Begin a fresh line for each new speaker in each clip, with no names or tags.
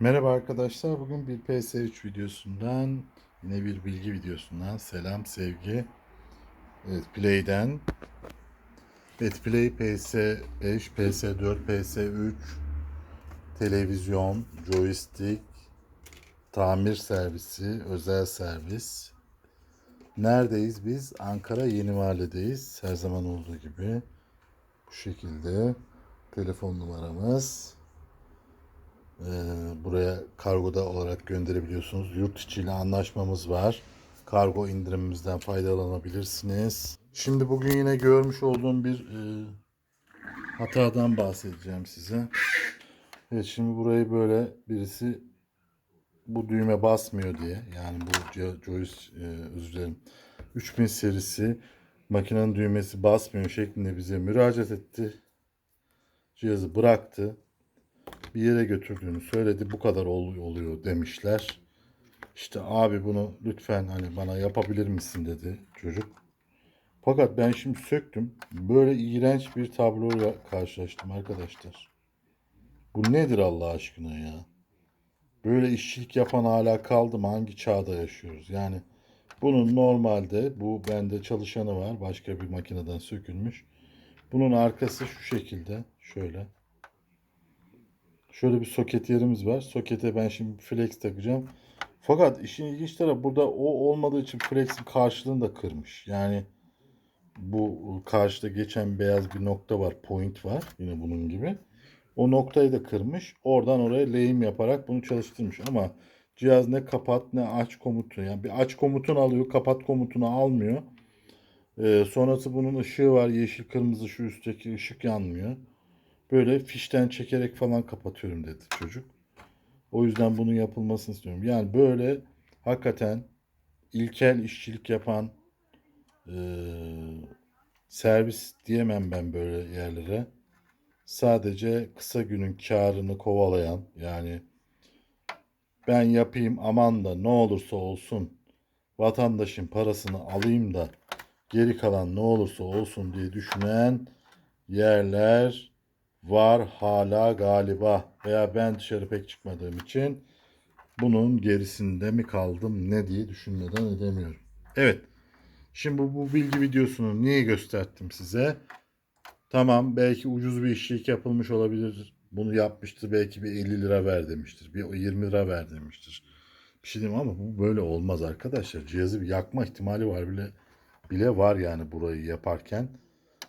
Merhaba arkadaşlar. Bugün bir PS3 videosundan yine bir bilgi videosundan selam sevgi. Evet Play'den. Evet Play PS5, PS4, PS3 televizyon, joystick, tamir servisi, özel servis. Neredeyiz biz? Ankara Yeni Mahalle'deyiz. Her zaman olduğu gibi. Bu şekilde telefon numaramız. Ee, buraya kargoda olarak gönderebiliyorsunuz. Yurt içiyle anlaşmamız var. Kargo indirimimizden faydalanabilirsiniz. Şimdi bugün yine görmüş olduğum bir e, hatadan bahsedeceğim size. Evet şimdi burayı böyle birisi bu düğme basmıyor diye yani bu Jo- Joyce e, özür dilerim 3000 serisi makinenin düğmesi basmıyor şeklinde bize müracaat etti. Cihazı bıraktı bir yere götürdüğünü söyledi. Bu kadar ol- oluyor demişler. İşte abi bunu lütfen hani bana yapabilir misin dedi çocuk. Fakat ben şimdi söktüm. Böyle iğrenç bir tabloyla karşılaştım arkadaşlar. Bu nedir Allah aşkına ya? Böyle işçilik yapan hala kaldı mı? Hangi çağda yaşıyoruz? Yani bunun normalde bu bende çalışanı var. Başka bir makineden sökülmüş. Bunun arkası şu şekilde. Şöyle. Şöyle bir soket yerimiz var. Sokete ben şimdi flex takacağım. Fakat işin ilginç tarafı burada o olmadığı için flex'in karşılığını da kırmış. Yani bu karşıda geçen beyaz bir nokta var. Point var. Yine bunun gibi. O noktayı da kırmış. Oradan oraya lehim yaparak bunu çalıştırmış. Ama cihaz ne kapat ne aç komutu. Yani bir aç komutunu alıyor. Kapat komutunu almıyor. Ee, sonrası bunun ışığı var. Yeşil kırmızı şu üstteki ışık yanmıyor. Böyle fişten çekerek falan kapatıyorum dedi çocuk. O yüzden bunun yapılmasını istiyorum. Yani böyle hakikaten ilkel işçilik yapan eee, servis diyemem ben böyle yerlere. Sadece kısa günün karını kovalayan yani ben yapayım aman da ne olursa olsun vatandaşın parasını alayım da geri kalan ne olursa olsun diye düşünen yerler var hala galiba veya ben dışarı pek çıkmadığım için bunun gerisinde mi kaldım ne diye düşünmeden edemiyorum. Evet. Şimdi bu, bu bilgi videosunu niye gösterdim size? Tamam belki ucuz bir işçilik yapılmış olabilir. Bunu yapmıştır belki bir 50 lira ver demiştir. Bir 20 lira ver demiştir. Bir şey diyeyim ama bu böyle olmaz arkadaşlar. Cihazı bir yakma ihtimali var bile bile var yani burayı yaparken.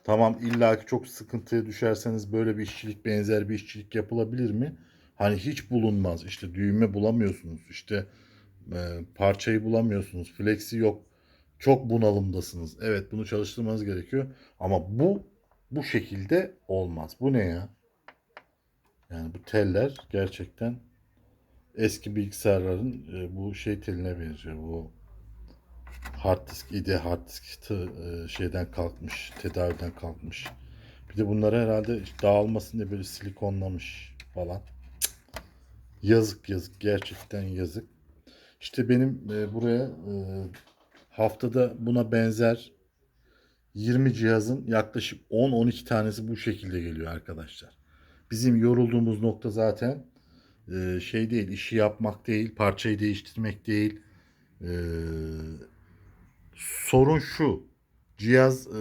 Tamam illaki çok sıkıntıya düşerseniz böyle bir işçilik benzer bir işçilik yapılabilir mi? Hani hiç bulunmaz. İşte düğme bulamıyorsunuz. İşte e, parçayı bulamıyorsunuz. Flexi yok. Çok bunalımdasınız. Evet bunu çalıştırmanız gerekiyor. Ama bu bu şekilde olmaz. Bu ne ya? Yani bu teller gerçekten eski bilgisayarların e, bu şey teline benziyor. Bu hard disk, ID hard disk e, şeyden kalkmış, tedaviden kalkmış. Bir de bunları herhalde dağılmasın diye böyle silikonlamış falan. Yazık yazık gerçekten yazık. İşte benim e, buraya e, haftada buna benzer 20 cihazın yaklaşık 10-12 tanesi bu şekilde geliyor arkadaşlar. Bizim yorulduğumuz nokta zaten şey değil, işi yapmak değil, parçayı değiştirmek değil. Sorun şu. Cihaz e,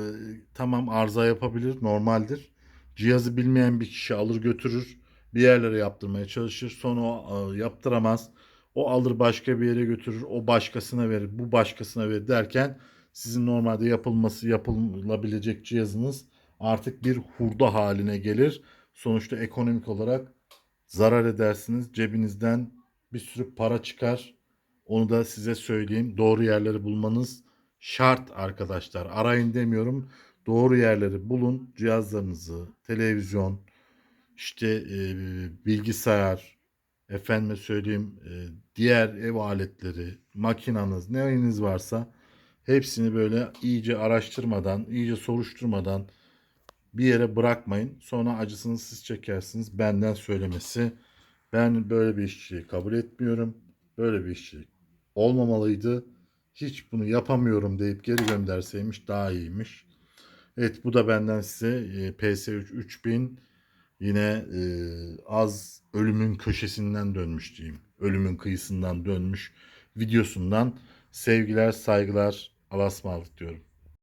tamam arıza yapabilir, normaldir. Cihazı bilmeyen bir kişi alır götürür, bir yerlere yaptırmaya çalışır. Sonra o e, yaptıramaz. O alır başka bir yere götürür, o başkasına verir, bu başkasına verir derken sizin normalde yapılması yapılabilecek cihazınız artık bir hurda haline gelir. Sonuçta ekonomik olarak zarar edersiniz. Cebinizden bir sürü para çıkar. Onu da size söyleyeyim. Doğru yerleri bulmanız şart arkadaşlar. Arayın demiyorum. Doğru yerleri bulun. Cihazlarınızı, televizyon, işte e, bilgisayar, efendime söyleyeyim e, diğer ev aletleri, makinanız, neyiniz varsa hepsini böyle iyice araştırmadan, iyice soruşturmadan bir yere bırakmayın. Sonra acısını siz çekersiniz. Benden söylemesi. Ben böyle bir işçiliği kabul etmiyorum. Böyle bir işçilik olmamalıydı. Hiç bunu yapamıyorum deyip geri gönderseymiş daha iyiymiş. Evet bu da benden size e, PS3 3000 yine e, az ölümün köşesinden dönmüş diyeyim. Ölümün kıyısından dönmüş videosundan sevgiler, saygılar, Allah'a ısmarladık diyorum.